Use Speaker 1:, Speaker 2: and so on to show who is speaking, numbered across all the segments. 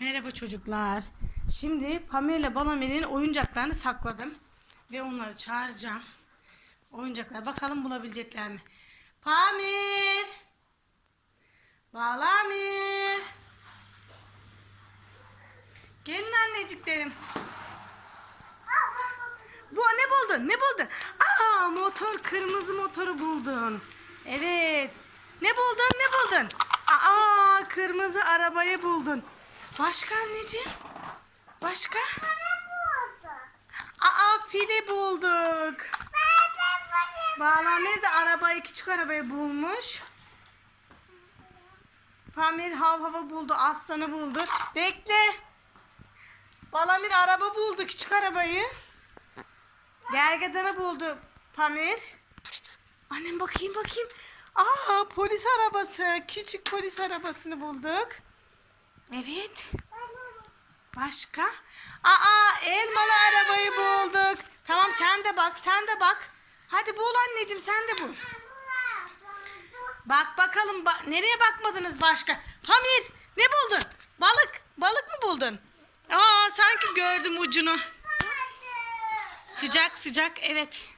Speaker 1: Merhaba çocuklar. Şimdi Pamela Balamir'in oyuncaklarını sakladım. Ve onları çağıracağım. Oyuncaklar bakalım bulabilecekler mi? Pamir! Balamir! Gelin anneciklerim. Bu ne buldun? Ne buldun? Aa motor kırmızı motoru buldun. Evet. Ne buldun? Ne buldun? Aa kırmızı arabayı buldun. Başka anneciğim? Başka? Aa fili bulduk. Bağlamir de arabayı küçük arabayı bulmuş. Pamir hav hava buldu, aslanı buldu. Bekle. Balamir araba buldu, küçük arabayı. Gergedanı buldu Pamir. Annem bakayım bakayım. Aa polis arabası. Küçük polis arabasını bulduk. Evet. Başka? Aa elmalı arabayı bulduk. Tamam sen de bak sen de bak. Hadi bul anneciğim sen de bul. Bak bakalım ba- nereye bakmadınız başka? Pamir ne buldun? Balık. Balık mı buldun? Aa sanki gördüm ucunu. Sıcak sıcak evet.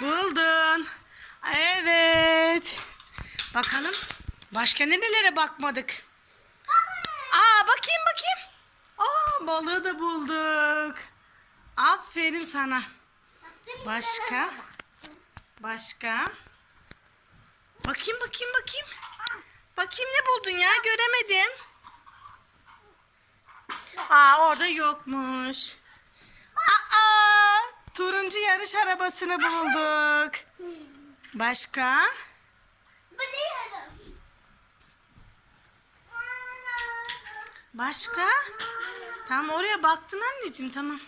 Speaker 1: Buldun. Evet. Bakalım başka nerelere bakmadık. Aa bakayım bakayım. Aa balığı da bulduk. Aferin sana. Başka? Başka? Bakayım bakayım bakayım. Bakayım ne buldun ya göremedim. Aa orada yokmuş. Aa turuncu yarış arabasını bulduk. Başka? Başka? Tamam oraya baktın anneciğim tamam.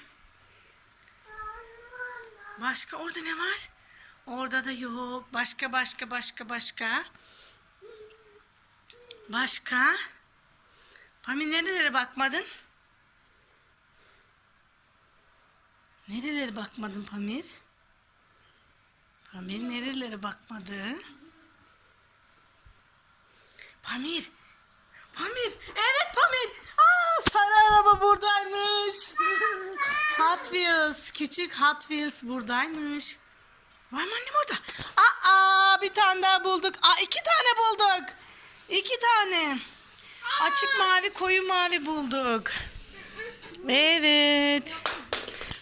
Speaker 1: Başka orada ne var? Orada da yok. Başka başka başka başka. Başka? Pami nerelere bakmadın? Nerelere bakmadın Pamir? Pamir nerelere bakmadı? Pamir. Pamir. Evet Pamir. Aa, sarı araba buradaymış. Hot Wheels. Küçük Hot Wheels buradaymış. Var mı annem orada? Aa bir tane daha bulduk. Aa iki tane bulduk. İki tane. Açık mavi koyu mavi bulduk. Evet.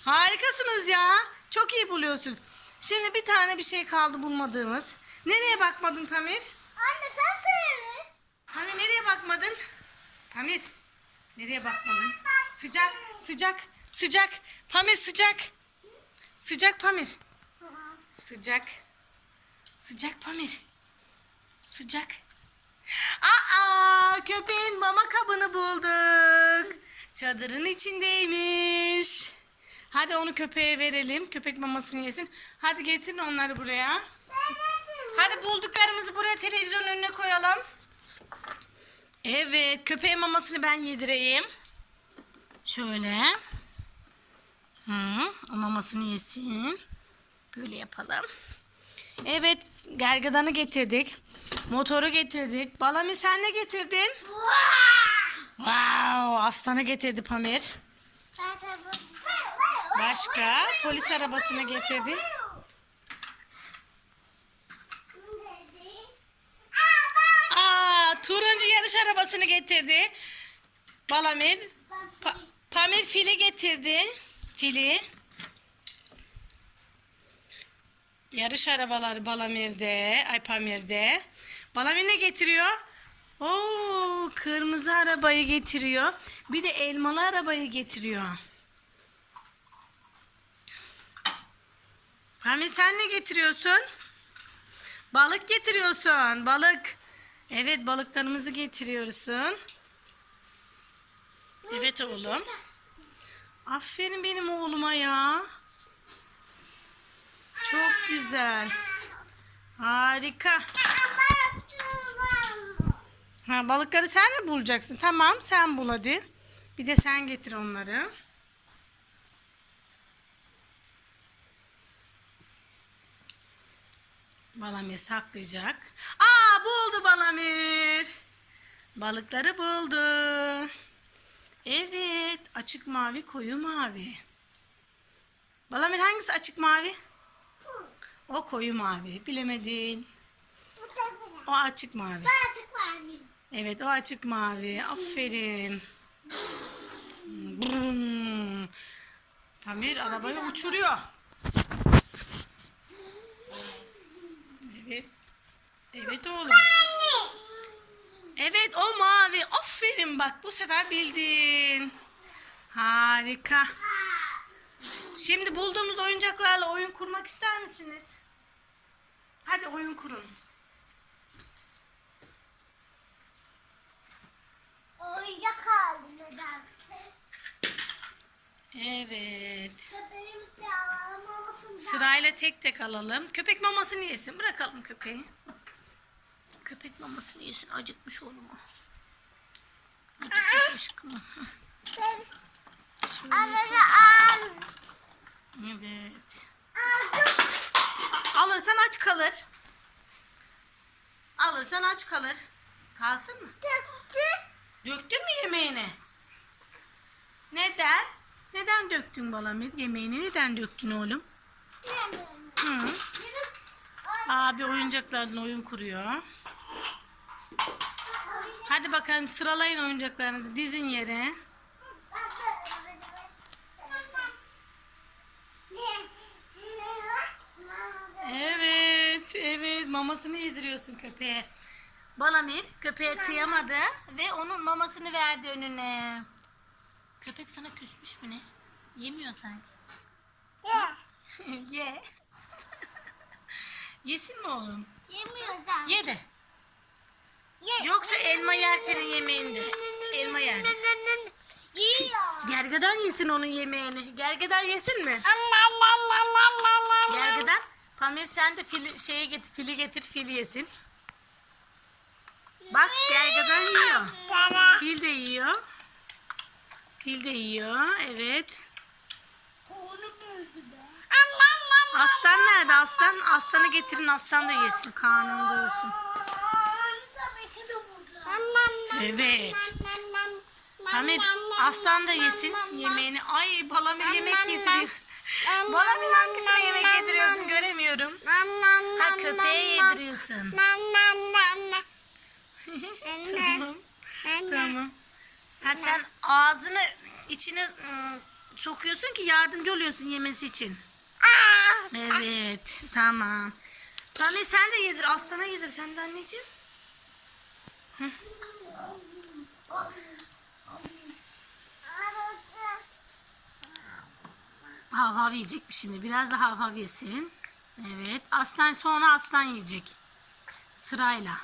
Speaker 1: Harikasınız ya. Çok iyi buluyorsunuz. Şimdi bir tane bir şey kaldı bulmadığımız. Nereye bakmadın Pamir?
Speaker 2: Anne sen
Speaker 1: bakmadın? Pamir. Nereye bakmadın? Sıcak, sıcak, sıcak. Pamir sıcak. Sıcak Pamir. Sıcak. Sıcak Pamir. Sıcak. Aa, köpeğin mama kabını bulduk. Çadırın içindeymiş. Hadi onu köpeğe verelim. Köpek mamasını yesin. Hadi getirin onları buraya. Hadi bulduklarımızı buraya televizyon önüne koyalım. Evet, köpeğin mamasını ben yedireyim. Şöyle. Hı, o mamasını yesin. Böyle yapalım. Evet, gergedanı getirdik. Motoru getirdik. Balami sen ne getirdin? Wow, aslanı getirdi Pamir. Başka? Polis arabasını getirdi. Aa, turuncu yarış arabasını getirdi. Balamir. Pa- Pamir fili getirdi. Fili. Yarış arabaları Balamir'de. Ay Pamir'de. Balamir ne getiriyor? Oo, kırmızı arabayı getiriyor. Bir de elmalı arabayı getiriyor. Pamir sen ne getiriyorsun? Balık getiriyorsun. Balık. Evet balıklarımızı getiriyorsun. Evet oğlum. Aferin benim oğluma ya. Çok güzel. Harika. Ha, balıkları sen mi bulacaksın? Tamam sen bul hadi. Bir de sen getir onları. Balamir saklayacak. Aa buldu Balamir. Balıkları buldu. Evet. Açık mavi, koyu mavi. Balamir hangisi açık mavi? O koyu mavi. Bilemedin. O açık mavi. Evet o açık mavi. Aferin. Brum. Pamir arabayı uçuruyor. Evet. Evet oğlum.
Speaker 2: Anne.
Speaker 1: Evet o mavi. Aferin bak bu sefer bildin. Harika. Şimdi bulduğumuz oyuncaklarla oyun kurmak ister misiniz? Hadi oyun kurun.
Speaker 2: Oyuncak aldım nedense.
Speaker 1: Evet.
Speaker 2: Köpeğim de alamamasından.
Speaker 1: Sırayla tek tek alalım. Köpek mamasını yesin. Bırakalım köpeği. Köpek mamasını yesin. Acıkmış oğlum o. Acıkmış aşkım. Evet. Alırsan aç kalır. Alırsan aç kalır. Kalsın mı?
Speaker 2: Döktü.
Speaker 1: Döktün mü yemeğini? Neden? Neden döktün Balamir? Yemeğini neden döktün oğlum? Hı. Abi oyuncaklarla oyun kuruyor. Hadi bakalım sıralayın oyuncaklarınızı. Dizin yere. Evet, evet. Mamasını yediriyorsun köpeğe. Balamir köpeğe kıyamadı ve onun mamasını verdi önüne. Köpek sana küsmüş mü ne? Yemiyor sanki. Ye. Yesin mi oğlum?
Speaker 2: Yemiyordan.
Speaker 1: Ye de. Yoksa elma yer senin yemeğinde. Elma yer.
Speaker 2: Yiyor.
Speaker 1: Gergedan yesin onun yemeğini. Gergedan yesin mi? Gergedan. Pamir sen de fili, şeye getir, fili getir, fili yesin. Bak gergedan yiyor. Fil de yiyor. Fil de yiyor. Evet. Aslan nerede? Aslan. Aslanı getirin. Aslan da yesin. Karnını doyursun.
Speaker 2: Tabii ki de burada.
Speaker 1: Evet. Pamir aslan da yesin yemeğini. Ay Balamir yemek yediriyor. Balamir hangisine yemek yediriyorsun göremiyorum. Ha köpeğe yediriyorsun. tamam. Tamam. Ha sen ağzını içine ıı, sokuyorsun ki yardımcı oluyorsun yemesi için. Evet. Tamam. Pamir sen de yedir. Aslana yedir sen de anneciğim. Hav hav yiyecek mi şimdi? Biraz da hav hav yesin. Evet. Aslan sonra aslan yiyecek. Sırayla.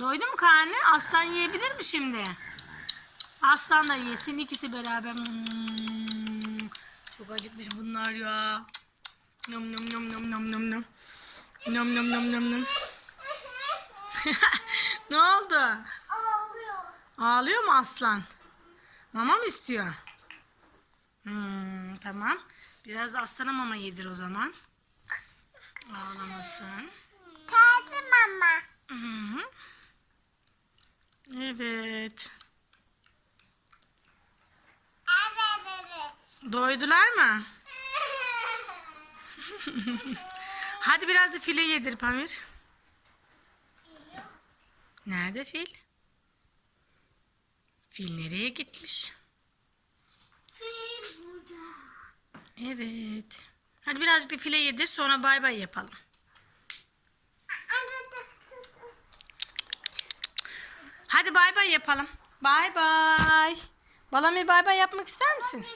Speaker 1: Doydu mu karnı? Aslan yiyebilir mi şimdi? Aslan da yesin. ikisi beraber. Hmm. Çok acıkmış bunlar ya. Nom nom nom nom nom nom nom. Nom nom nom nom nom. ne oldu?
Speaker 2: Ağlıyor.
Speaker 1: Mu aslan? Mama mı istiyor? Hmm, tamam. Biraz da aslana mama yedir o zaman. Ağlamasın.
Speaker 2: Tadı mama.
Speaker 1: Hı -hı. Evet.
Speaker 2: Evet evet.
Speaker 1: Doydular mı? Hadi biraz da file yedir Pamir. Nerede fil? Fil nereye gitmiş?
Speaker 2: Fil burada.
Speaker 1: Evet. Hadi birazcık da file yedir sonra bay bay yapalım. Hadi bay bay yapalım. Bay bay. Balamir bay bay yapmak ister misin?